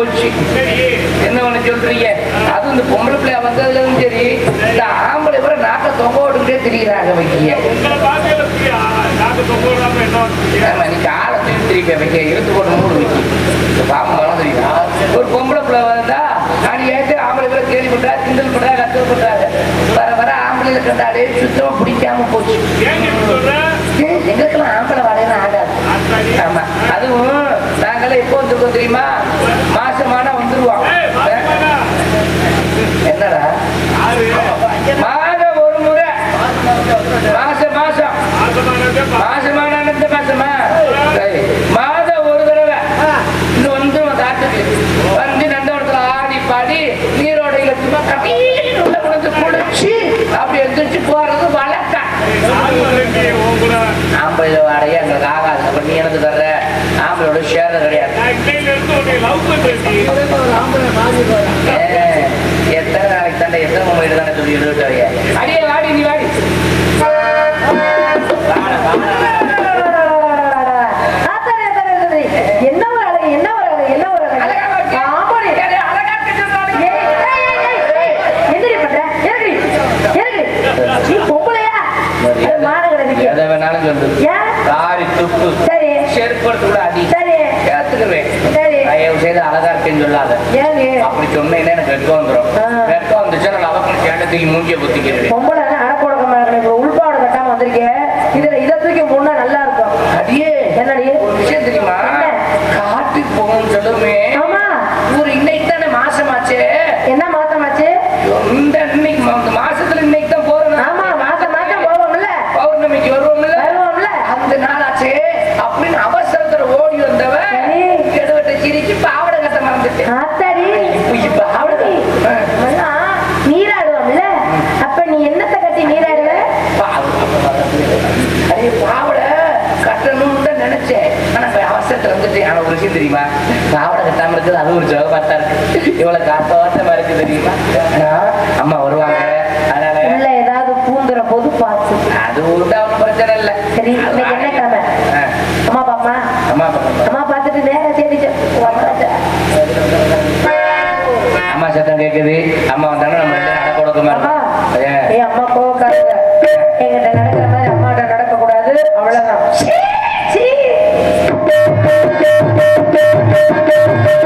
போச்சு சரி என்ன ஒண்ணு சொல்றீங்க? அது இந்த பொம்பளை பிள்ளைய வந்ததுல இருந்து சரி இந்த ஆம்பளை கூட நாட்டை தொங்க விட்டுக்கிட்டே திரிகிறாங்க வைக்கிய உங்களை பார்த்தே தூக்கி திருப்பி வைக்க இழுத்து போட்டு வைக்கி பாம்பு வளர்ந்துருக்கா. தெரியுமா ஒரு பொம்பளை பிள்ளை வந்தா நான் ஏற்று ஆம்பளை பிள்ளை பண்றா கிண்டல் பண்றா கத்தல் பண்றாங்க வர வர ஆம்பளை கண்டாலே சுத்தமா பிடிக்காம போச்சு. எங்களுக்கெல்லாம் ஆம்பளை வாழைன்னு ஆகாது. ஆமா. அதுவும் நாங்களாம் எப்போ வந்துருக்கோம் தெரியுமா? மாசமான வந்துருவோம். ஏய், என்னடா? மாதம் ஒரு முறை. மாசம் மாசம். ஆசமானதே பா- மாசமான மாசமா சரி. மாதம் ஒரு தடவை இது வந்து காட்டுக்கு வந்து நந்தவனத்துல ஆடி பாடி நீரோடையில சும்மா கட்டி உள்ள குழந்தை குளிச்சு அப்படி எந்திரிச்சு போறது வழக்கம் யாரு வரலைங்க உன் கூட? ஆம்பளை வாடகை எங்களுக்கு ஆகாது அப்ப நீ எனக்கு தர்ற ஆம்பளோட ஷேர் கிடையாது நான் இன்னையில இருந்து உன்னை love பண்றேன் நீ. ஏ, எத்தனை நாளைக்கு தாண்டா எத்தனை மொபைல் தானே சொல்லி எழுதிட்டாங்க அடியே வாடி நீ வாடி. என்ன ஒரு அழகு என்ன ஒரு அழகு என்ன ஒரு அழகு. மானங்கிடதுக்கு. எதை வேணாலும் துப்பு. சரி. செருப்பு எடுத்து கூட அடி. தயவு செய்து அழகா இருக்கேன்னு சொல்லாத. அப்படி சொன்னீங்கன்னா எனக்கு வெட்கம் வந்துடும். வெட்கம் வந்துச்சுன்னா நான் அவக்கு கேட்டதுக்கு மூஞ்சிய புத்திக்கிறேன் பொம்பளை அடக்கொடக்கமா இருக்கணும். இப்ப உள்பாடு கட்டாம வந்திருக்கேன் இதுல இதை தூக்கி முன்னா நல்லா இருக்கும். அடியே என்னடி? ஒரு விஷயம் தெரியுமா? காட்டுக்கு போகணும்னு சொல்லுமே. ஆமா. ஒரு இன்னைக்கு தானே மாசமாச்சே. என்ன மாசமாச்சு இப்ப அவசரத்துல வந்துட்டு ஆனா ஒரு விஷயம் தெரியுமா? பாவடை கட்டாம இருக்குது அது ஒரு ஜோகமாத்தா இருக்கு இவ்வளவு காத்தோட்டமா இருக்கு தெரியுமா? அம்மா வருவாங்க. அதனால உள்ள ஏதாவது பூந்துற போது பார்த்து. அது உண்டா? பிரச்சனை இல்லை. சரி, இன்னைக்கு என்ன? ஆ, அம்மா பாப்பா. அம்மா பாப்பா. அம்மா பார்த்துட்டு நேரம் சேர்த்து அம்மா சத்தம் கேக்குது. அம்மா வந்தாலும் நம்ம நட கொடுக்குமா Thank you.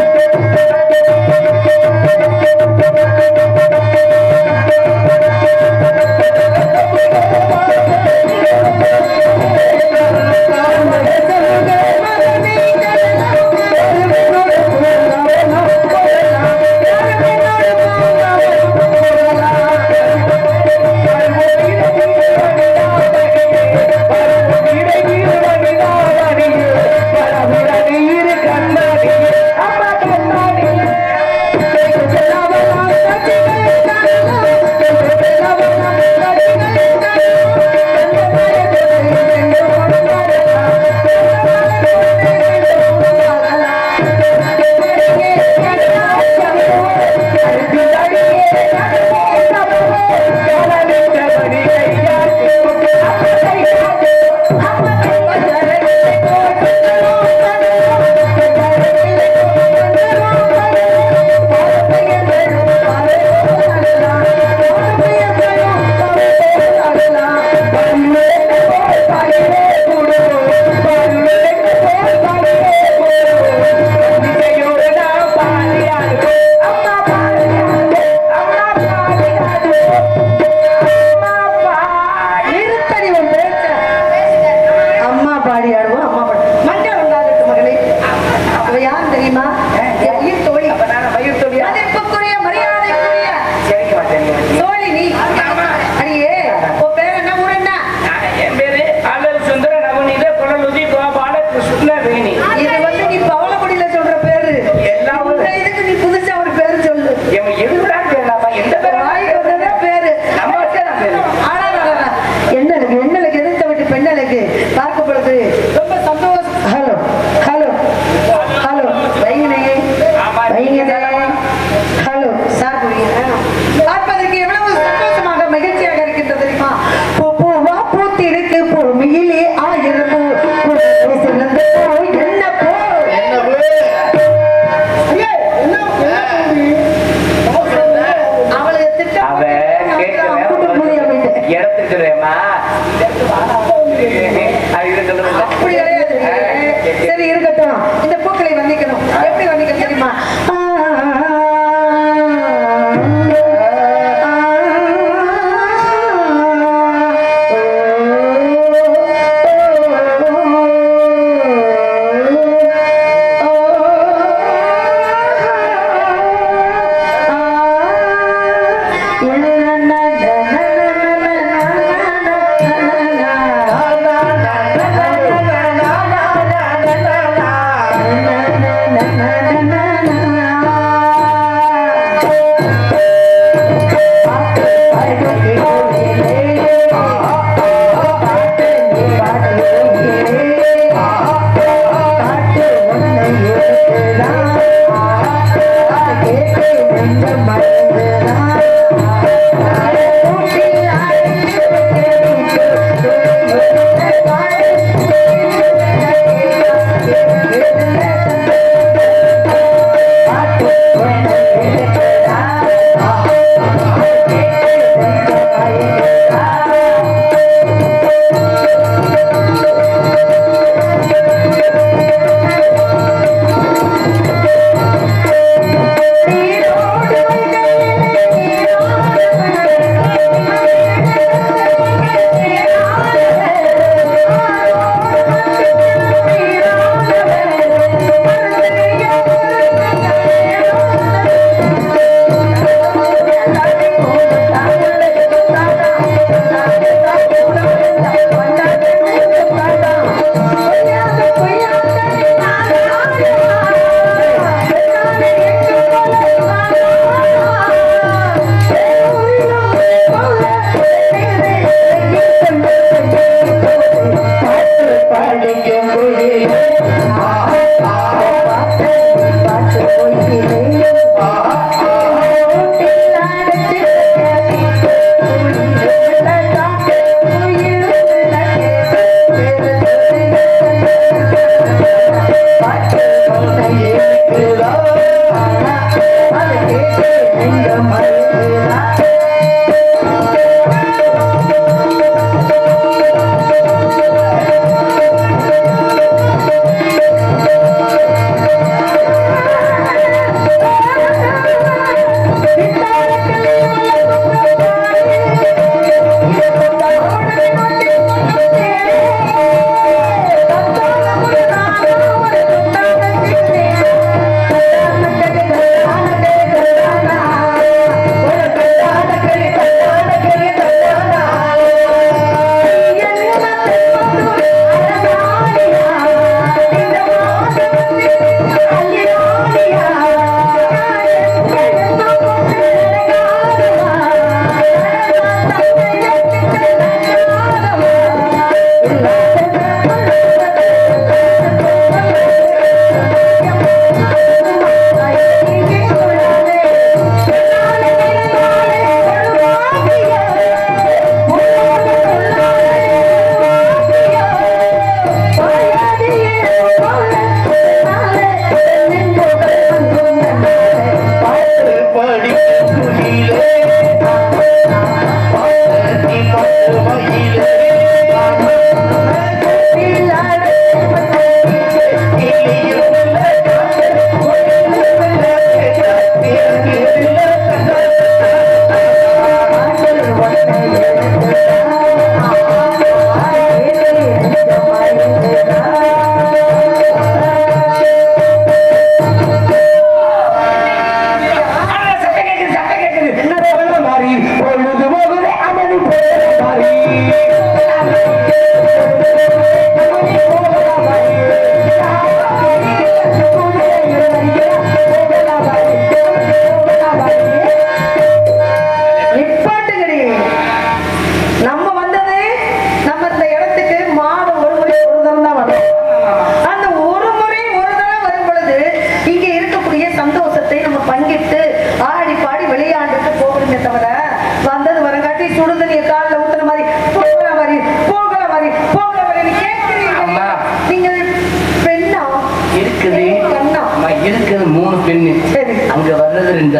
ரெண்டு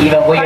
இவன் போய்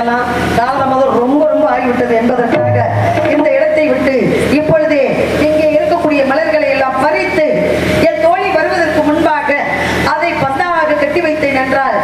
பேசலாம் காலதாமதம் ரொம்ப ரொம்ப ஆகிவிட்டது என்பதற்காக இந்த இடத்தை விட்டு இப்பொழுதே இங்கே இருக்கக்கூடிய மலர்களை எல்லாம் பறித்து என் தோழி வருவதற்கு முன்பாக அதை பந்தாவாக கட்டி வைத்தேன் என்றால்